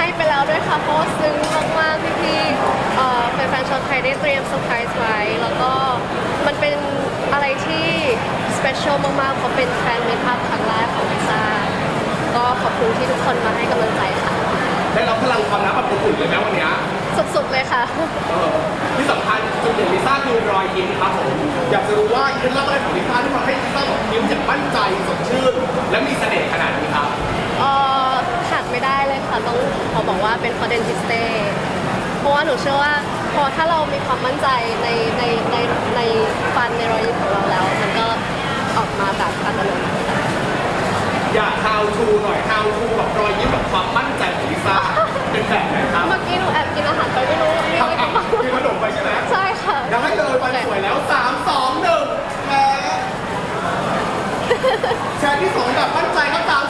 ให้ไปแล้วด้วยค่ะเพราะซึ้งมากๆที่พี่เแฟนๆชาวไทยได้เตรียมเซอร์ไพรส์ไว้แล้วก็มันเป็นอะไรที่สเปเชียลมากๆเพราะเป็นแฟนมิภาพครั้งแรกของลิซ่าก็ขอบคุณที่ทุกคนมาให้กำลังใจค่ะ ได้รับพลังความนักแบบอบอุ่นเลยไหมวันนี้สุดๆเลยค่ะที่สำคัญจุดเด่นลิซ่าคือรอยยิ้มครับผมอยากจะรู้ว่าเคล็ดลับอะไรของลิซ่าที่ทำให้ลิซ่าแบบยิ้มอย่างมั่นใจสดชื่นและ บอกว่าเป็น p o d e n t i s t e เพราะว่าหนูเชื่อว่าพอถ้าเรามีความมั่นใจในในในในฟันในรอยยิ้มของเราแล้ว มันก็ออกมาแบบอัตโนมัติค่ะอยาก how to หน่อย how to แบบรอยยิ้มแบบความมั่นใจของลิซ่าเป็นแบบไหนครับเมื่อกี้หนูแอบกินอาหารไปไม่รู้มีทำอะไรอะบ้างมีขนมไปใช่ไหมใช่ค่ะได้เลยฟันสวยแล้ว3 2 1แพ้แชร์ที่สองแบบมั่นใจครับ3 2 1วู้แ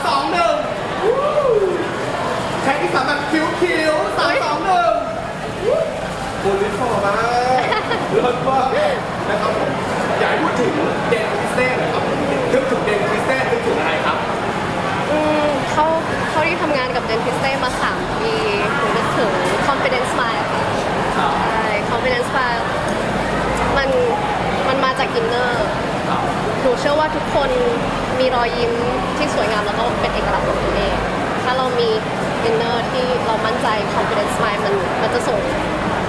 ชร์ที่สามแบบคิ้วคิ้วๆ3 2 1คุณลิฟอร์มากเลิศมากนะครับผมอยากให้พูดถึงเดนคริสเต้หน่อยครับนึกถึงเดนคริสเต้นึกถึงอะไรครับ อืมเขาเขาที่ทำงานกับเดนทิสเต้มา3ปีหนูนึกถึง confidence smile ค่ะครับ ใช่ confidence smile มันมันมาจากอินเนอร์หนูเชื่อว่าทุกคนมีรอยยิ้มที่สวยงามแล้วก็เป็นเอกลักษณ์ของตัวเอง ถ้าเรามีอินเนอร์ที่เรามั่นใจ confidence smile มันมันจะส่ง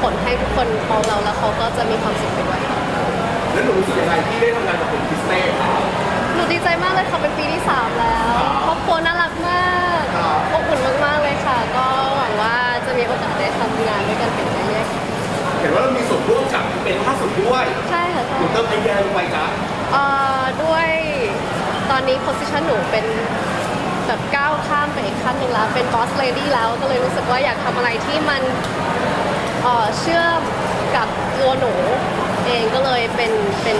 ผลให้ทุกคนมองเราแล้วเขาก็จะมีความสุขไปด้วยแล้วหนูรู้สึกยังไงที่ได้ทำงานกับเดนคริสเต้ครับ หนูดีใจมากเลยค่ะเป็นปีที่ 3 แล้วครับครอบครัวน่ารักมากครับอบอุ่นมากๆเลยค่ะ ก็หวังว่าจะมีโอกาสได้ทำงานด้วยกันเป็นเรื่อยเห็นว่าเรามีส่วนร่วมกับเป็นล่าสุดด้วยๆใช่ค่ะใช่หนูเติมไอเดียลงไปจ้ะเอ่อด้วยตอนนี้ position หนูเป็น แบบก้าวข้ามไปอีกขั้นหนึ่งแล้ว เป็น boss lady แล้วก็เลยรู้สึกว่าอยากทำอะไรที่มันเอ่อเชื่อมกับตัวหนูเองก็เลยเป็นเป็น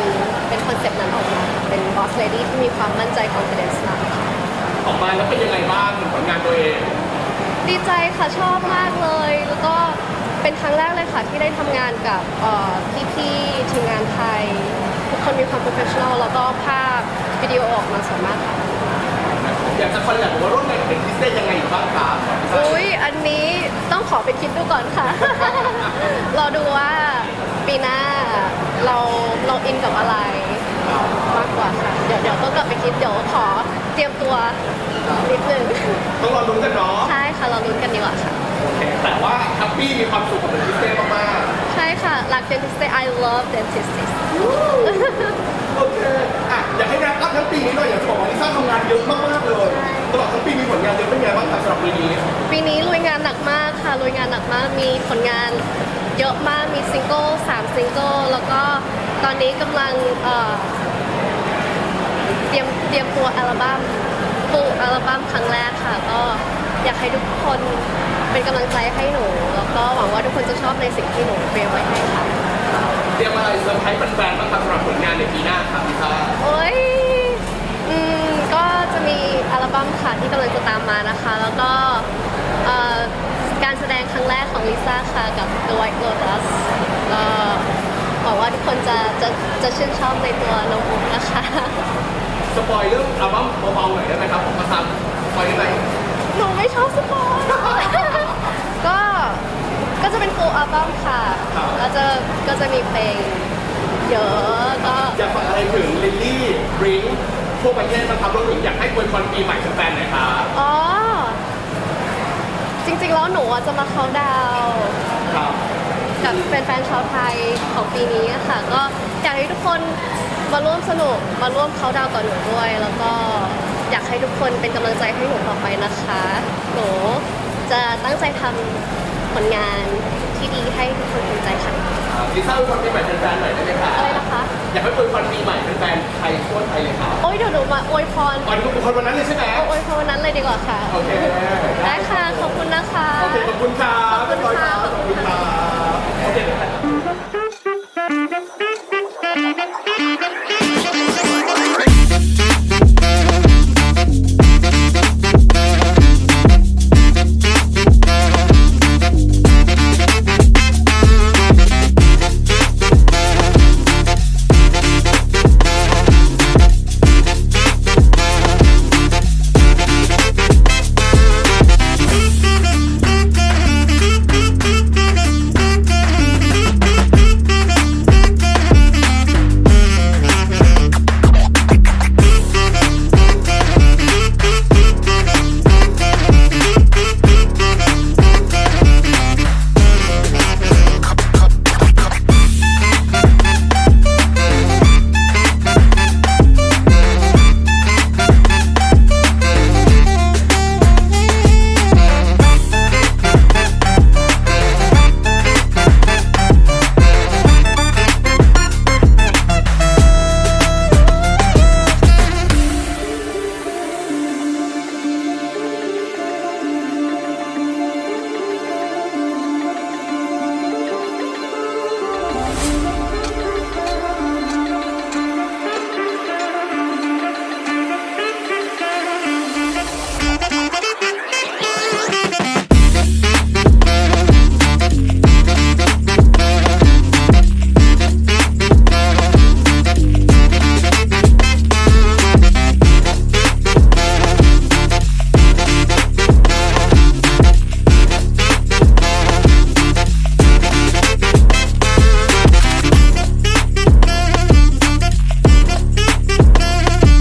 เป็นคอนเซปต์นั้นออกมาเป็น boss lady ที่มีความมั่นใจ confidence มากค่ะ ออกมาแล้วเป็นยังไงบ้างผลงานตัวเองดีใจค่ะชอบมากเลย แล้วก็เป็นครั้งแรกเลยค่ะที่ได้ทำงานกับเอ่อพี่ๆทีมงานไทย ทุกคนมีความ professional แล้วก็ภาพวิดีโอออกมาสวยมากค่ะอยาก จะคอนแลบหรือว่าร่วมงานกับเป็นคริสเต้ยังไงอยู่บ้างครับอุ้ยอันนี้ต้องขอไปคิดดูก่อนค่ะ รอดูว่าปีหน้าเราเราอินกับอะไรมากกว่าค่ะ เดี๋ยวเดี๋ยวต้องกลับไปคิด เดี๋ยวขอเตรียมตัวนิดนึง ต้องรอลุ้นกันเนาะใช่ค่ะเราลุ้นกันดีกว่าค่ะ โอเคแต่ว่าแฮปปี้มีความสุขกับเป็นคริสเต้มากใช่ค่ะรัก dentist I love dentist เยอะมากมีซิงเกิลสามซิงเกิลแล้วก็ตอนนี้กำลังเอ่อเตรียมเตรียมตัวอัลบั้มฟูลอัลบั้มครั้งแรกค่ะ ก็อยากให้ทุกคนเป็นกำลังใจให้หนู แล้วก็หวังว่าทุกคนจะชอบในสิ่งที่หนูเตรียมไว้ให้ค่ะ เตรียมอะไรเซอร์ไพรส์แฟนๆบ้างครับสำหรับผลงานในปีหน้าครับลิซ่าโอ้ยอืม ก็จะมีอัลบั้มค่ะที่กำลังจะตามมานะคะ แล้วก็เอ่อ การแสดงครั้งแรกของลิซ่าค่ะกับ The White Lotus ก็หวังว่าทุกคนจะจะจะชื่นชอบในตัวน้องอุ๊กนะคะ สปอยเรื่องอัลบั้มเบาๆหน่อยได้ไหมครับผมประทับสปอยได้ไหมหนูไม่ชอบสปอยก็ก็จะเป็น full อัลบั้มค่ะก็จะก็จะมีเพลงเยอะก็อยากฝากอะไรถึงลิลลี่บริงทั่วประเทศบ้างครับรวมถึงอยากให้อวยพรปีใหม่แฟนๆหน่อยครับอ๋อจ ริงๆ แล้วหนูอะจะมาเขาน์ดาวน์ครับกับแฟนๆชาวไทยของปีนี้อะค่ะ ก็อยากให้ทุกคนมาร่วมสนุกมาร่วมเขาน์ดาวน์กับหนูด้วย แล้วก็อยากให้ทุกคนเป็นกำลังใจให้หนูต่อไปนะคะ หนูจะตั้งใจทำผลงานที่ดีให้ทุกคนภูมิใจค่ะลิซ่าอวยพรปีใหม่แฟนๆหน่อยได้ไหมครับอะไรนะคะ อยากให้อวยพรปีใหม่แฟนๆไทยทั่วไทยเลยครับโอ้ยเดี๋ยวหนูมาอวยพรวันนี้เป็นคนวันนั้นเลยใช่ไหมเอาอวยพรวันนั้นเลยดีกว่าค่ะ โอเคได้ค่ะ ขอบคุณนะคะ โอเคขอบคุณครับขอบคุณค่ะ ขอบคุณครับโอเค